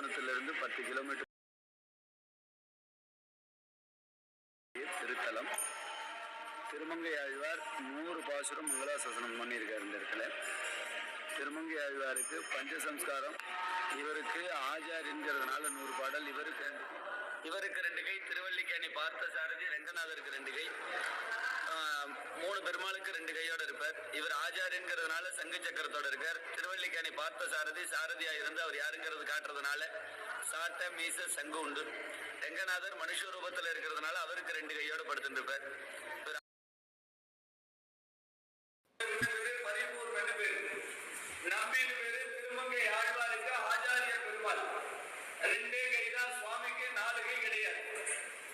கும்பகோணத்திலிருந்து பத்து கிலோமீட்டர் திருத்தலம். திருமங்கை ஆழ்வார் நூறு பாசுரம் மங்களாசாசனம் பண்ணியிருக்கார் இந்த இடத்துல. திருமங்கை ஆழ்வாருக்கு பஞ்சசம்ஸ்காரம். இவருக்கு ஆச்சாரிங்கிறதுனால நூறு பாடல். இவருக்கு ரெண்டு இவருக்கு ரெண்டு கை. திருவல்லிக்கேணி பார்த்த சாரதி ரங்கநாதருக்கு ரெண்டு கை. மூணு பெருமாளுக்கு ரெண்டு கையோட இருப்பார். இவர் ஆச்சாரியங்கிறதுனால சங்கு சக்கரத்தோட இருக்கார். திருவல்லிக்கேணி பார்த்த சாரதி சாரதியா இருந்து அவர் யாருங்கிறது காட்டுறதுனால சாட்ட மீச சங்கு உண்டு. ரெங்கநாதர் மனுஷ ரூபத்துல இருக்கிறதுனால அவருக்கு ரெண்டு கையோட படுத்துட்டு இருப்பார் ஆழ்வாருக்கு ஆச்சாரிய பெருமாள். ரெண்டே கைதான் சுவாமிக்கு நாலு கை கிடையாது.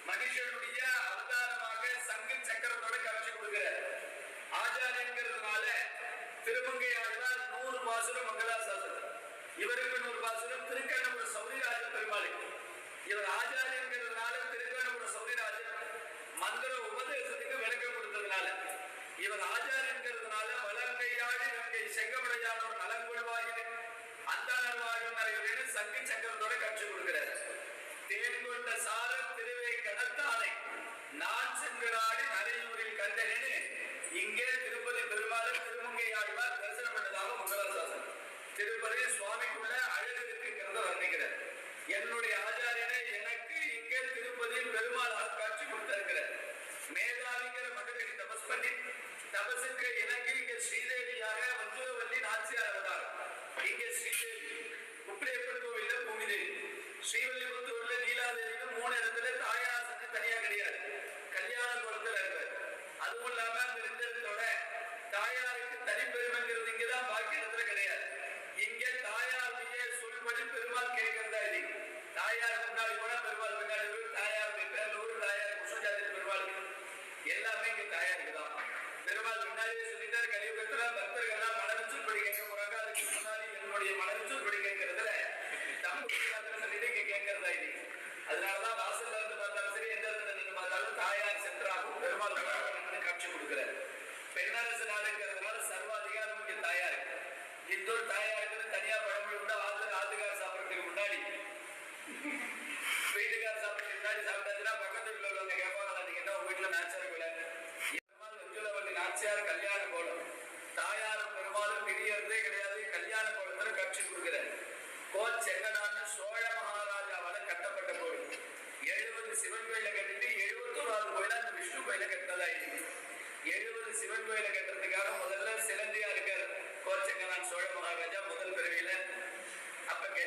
மனுஷனுடைய அவதாரமாக சங்கு சக்கரத்தோட காட்சி கொடுக்கிறார் ஆச்சாரியங்கிறதுனால திருமங்கை ஆழ்வார் நூறு பாசுரம் மங்களாசாசனம். இவருக்கு நூறு பாசுரம் திருக்கண்ணபுர சௌரிராஜ பெருமாளுக்கு இவர் ஆச்சாரியங்கிறதுனால திருக்கண்ணபுர சௌரிராஜன் மந்திர உபதேசத்துக்கு விளக்கம் கொடுத்ததுனால இவர் ஆச்சாரியங்கிறதுனால வலங்கையாடி நங்கை செங்கமடையானோர் நலங்குள்வாயின் அந்தாளர் வாழும் சங்கு சக்கரத்தோட காட்சி கொடுக்கிறார். தேன் கொண்ட திருவே திருவை கடத்தானை நான் சென்று நாடி நரையூரில் இங்கே திருப்பதி பெருமாள் திருமங்கை ஆழ்வார் தரிசனம் பண்ணதாக மங்களாசாசன் திருப்பதி சுவாமிக்குள்ள அழகு இருக்குங்கிறத வர்ணிக்கிறார். என்னுடைய ஆச்சாரியனை எனக்கு இங்கே திருப்பதி பெருமாள் காட்சி கொடுத்திருக்கிறார். மேதாவிங்கிற மகளிரை தபஸ் பண்ணி தபசுக்கு எனக்கு இங்க ஸ்ரீதேவியாக வஞ்சுவல்லி நாச்சியார் அவதாரம். இங்க ஸ்ரீதேவி உப்பிலியப்பன் கோவில்ல பூமிதேவி. ஸ்ரீவல்லிபுத்தூர்ல நீலாதேவிக்கு மூணு இடத்துல தாயார் சந்தி தனியா கிடையாது. கல்யாண குளத்துல இருக்காரு. அதுவும் இல்லாம அந்த ரெண்டத்தோட தாயாருக்கு தனிப்பெருமைங்கிறது இங்கதான் பாக்கி இடத்துல கிடையாது. இங்க தாயாருடைய சொல்படி பெருமாள் கேட்கிறதா இது தாயார் முன்னாடி போனா பெருமாள் பின்னாடி தாயார் அதனாலதான் வாசல்ல இருந்து பார்த்தாலும் சரி எந்த இடத்துல நின்று பார்த்தாலும் தாயார் சென்றாகும். பெருமாள் வராகம்னு காட்சி கொடுக்கிறார். பெண்ணரசு நாடுங்கிறதுனால சர்வாதிகாரம் இங்க தாயார். இந்தூர் தாயாருக்கு தனியா பழமொழி கூட ஆத்து ஆத்துக்கார சாப்பிடறதுக்கு முன்னாடி. வீட்டுக்கார சாப்பிடறதுக்கு முன்னாடி சாப்பிட்டாச்சுன்னா பக்கத்து வீட்டுல உள்ளவங்க கேட்பாங்களா நீங்க என்ன உங்க வீட்டுல நாச்சார் கோயில பெருமாள் நாச்சியார் கல்யாண கோலம். தாயாரும் பெருமாளும் பிரியறதே கிடையாது. கல்யாண கோலத்துல காட்சி கொடுக்கிறார். கோல் செங்கனான்னு சோழ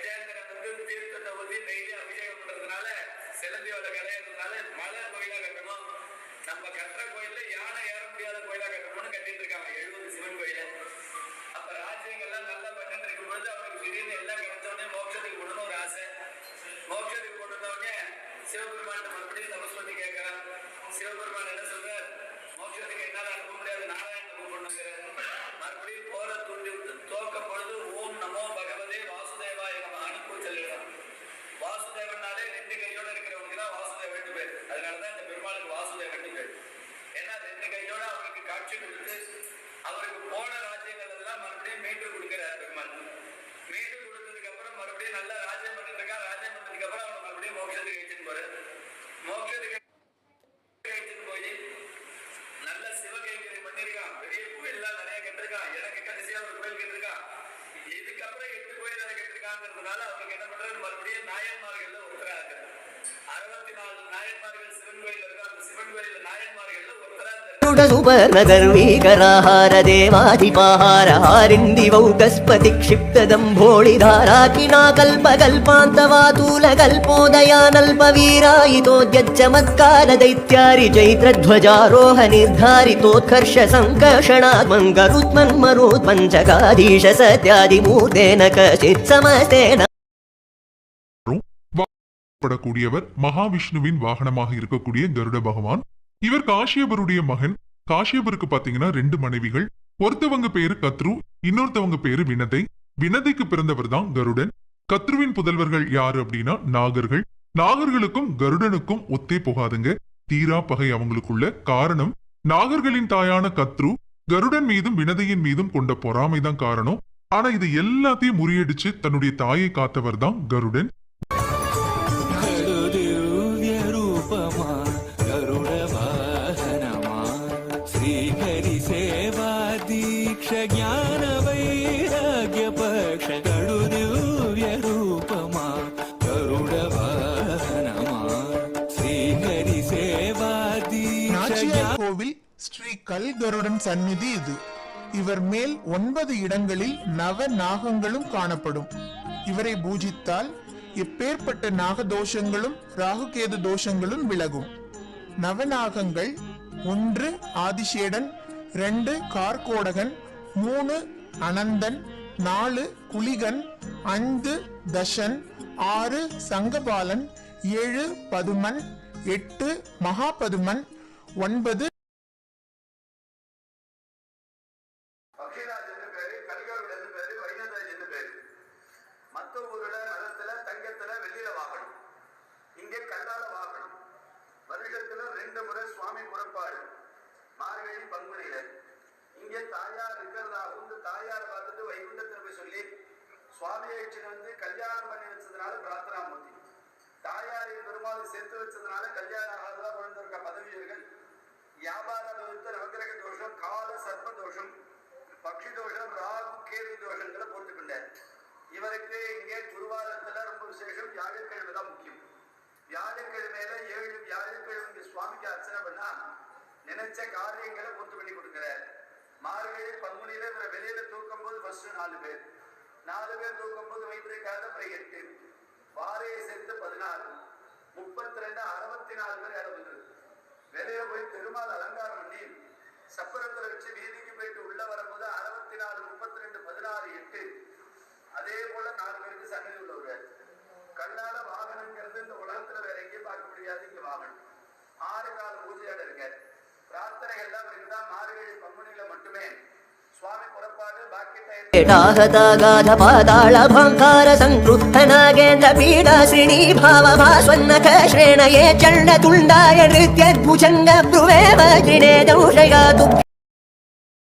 அப்ப கஜேந்திரன் வந்து தீர்த்தத்தை டெய்லி அபிஷேகம் பண்றதுனால சிலந்தியோட கரையிறதுனால மலை கோயிலா கட்டணும்? நம்ம கட்டுற கோயில்ல யானை ஏற முடியாத கோயிலா கட்டணும்னு கட்டிட்டு இருக்காங்க. எழுபது சிவன் கோயில. அப்ப ராஜ்யங்கள்லாம் நல்லா பண்ணிட்டு இருக்கும் பொழுது அவருக்கு திடீர்னு எல்லாம் கிடைச்ச உடனே மோட்சத்துக்கு போடணும் ஒரு ஆசை. மோட்சத்துக்கு போட்டுட்ட சிவபெருமான சிவபெருமான் மறுபடியும் தபஸ் பண்ணி கேட்கிறான். சிவபெருமான் என்ன சொல்றார்? மோட்சத்துக்கு என்னால அனுப்ப முடியாது நாராயணன் கூப்பிடணுங்கிறார் மறுபடியும் போற தூண்டி விட்டு தோக்க பொழுது மீட்டு கொடுக்கிறார் பெருமாள். மீட்டு கொடுத்ததுக்கு அப்புறம் மறுபடியும் நல்லா ராஜ்யம் பண்ணிருக்கா ராஜ்யம் பண்ணதுக்கு அப்புறம் அவன் மறுபடியும் மோட்சத்துக்கு வச்சுன்னு போறாரு. மோட்சத்துக்கு வச்சுன்னு போய் நல்ல சிவகைங்கரி பண்ணிருக்கான். பெரிய கோயில்லாம் நிறைய கட்டிருக்கான். எனக்கு கடைசியா ஒரு கோயில் கட்டிருக்கான். இதுக்கப்புறம் எட்டு கோயில் நிறைய கட்டிருக்காங்கிறதுனால அவருக்கு என்ன பண்றது? மறுபடியும் நாயன்மார்கள் ஒருத்தராக இருக்கிறது सुपर्णधर्मीकराहार देवाधिपाहारहारिन्दिवौ कस्पतिक्षिप्तदम्भोळिधाराकिणा कल्पकल्पान्तवातूलकल्पोदयानल्पवीरायितोद्यच्चमत्कारदैत्यारि चैत्रध्वजारोहनिर्धारितोत्कर्ष सङ्कर्षणात्मङ्गरुत्मन्मरुत्पञ्चकाधीश सत्यादिमूर्तेन कश्चित् समस्तेन படக்கூடியவர் மகாவிஷ்ணுவின் வாகனமாக இருக்கக்கூடிய கருட பகவான். இவர் காஷ்யபருடைய மகன். காஷ்யபருக்கு பாத்தீங்கன்னா ரெண்டு மனைவிகள். ஒருத்தவங்க பேரு கத்ரு இன்னொருத்தவங்க பேரு வினதை. வினதைக்கு பிறந்தவர் தான் கருடன். கத்ருவின் புதல்வர்கள் யாரு அப்படின்னா நாகர்கள். நாகர்களுக்கும் கருடனுக்கும் ஒத்தே போகாதுங்க. தீரா பகை அவங்களுக்குள்ள காரணம் நாகர்களின் தாயான கத்ரு கருடன் மீதும் வினதையின் மீதும் கொண்ட பொறாமைதான் காரணம். ஆனா இது எல்லாத்தையும் முறியடிச்சு தன்னுடைய தாயை காத்தவர் தான் கருடன். ಜ್ಞಾನ கோவில் ஸ்ரீ கல்கருடன் சந்நிதி இது இவர் மேல் ஒன்பது இடங்களில் நவ நாகங்களும் காணப்படும் இவரை பூஜித்தால் இப்பேற்பட்ட நாக தோஷங்களும் ராகுகேது தோஷங்களும் விலகும் நவநாகங்கள் ஒன்று ஆதிசேடன் ரெண்டு கார்கோடகன் மூணு அனந்தன் நாலு குளிகன் ஐந்து தஷன் ஆறு சங்கபாலன் ஏழு பதுமன் எட்டு மகாபதுமன் ஒன்பது ஊர்ல தங்கத்துல வாங்கணும் இங்கே கல்லால வாங்கணும் ரெண்டு முறை சுவாமி புறப்பாடு. மார்கழி பங்குனியில. இங்கே தாயார் இருக்கிறதாகவும் தாயார் பார்த்துட்டு வைகுண்டத்தில் போய் சொல்லி சுவாமி அழைச்சிட்டு வந்து கல்யாணம் பண்ணி வச்சதுனால பிரார்த்தனா மூர்த்தி. தாயாரை பெருமாள் சேர்த்து வச்சதுனால கல்யாணம் ஆகாததா குழந்திருக்க பதவியர்கள். வியாபார தோஷத்தை நவகிரக தோஷம் கால சர்ப்ப தோஷம் பக்ஷி தோஷம் ராகு கேது தோஷங்களை போட்டுக்கொண்டார் இவருக்கு இங்கே குருவாரத்துல ரொம்ப விசேஷம் வியாழக்கிழமை தான் முக்கியம். வியாழக்கிழமையில ஏழு வியாழக்கிழமை சுவாமிக்கு அர்ச்சனை பண்ணா நினைச்ச காரியங்களை பொறுத்து பண்ணி கொடுக்கிறார். மார்கழி பங்குனியில இவரை வெளியில தூக்கும் போது ஃபர்ஸ்ட் நாலு பேர். நாலு பேர் தூக்கும் போது வைத்திருக்காத அப்புறம் எட்டு. வாரையை சேர்த்து பதினாறு. முப்பத்தி ரெண்டு அறுபத்தி நாலு பேர் இடம் வெளியே போய் பெருமாள் அலங்காரம் பண்ணி சப்பரத்துல வச்சு வீதிக்கு போயிட்டு உள்ள வரும்போது அறுபத்தி நாலு முப்பத்தி ரெண்டு பதினாறு எட்டு. அதே போல நாலு பேருக்கு சன்னதி உள்ளவர். கண்ணால வாகனங்கிறது இந்த உலகத்துல வேற எங்கேயும் பார்க்க முடியாது இங்க வாகனம். ஆறு கால பூஜையாட இருக்க பிரார்த்தனைகள்லாம் இருந்தா மார்கழி பங்குனியில மட்டுமே சுவாமಿ ಪುರಪಾಡು ಬಾಕಿ ೇಟಾಹತಾಗಾಧ ಪಾತಾಳ ಭಾಂಕಾರ ಸಂಕೃಪ್ತ ನಾಗೇಂದ್ರ ಪೀಡಾ ಶ್ರೀಣಿ ಭಾವ ಭಾಸ್ವನ್ನಕ ಶ್ರೇಣಯೇ ಚಂಡ ತುಂಡಾಯ ನೃತ್ಯ ಭುಜಂಗ ಬ್ರುವೇ ವಜ್ರಿಣೇ ದೌಷಯ ದುಃಖ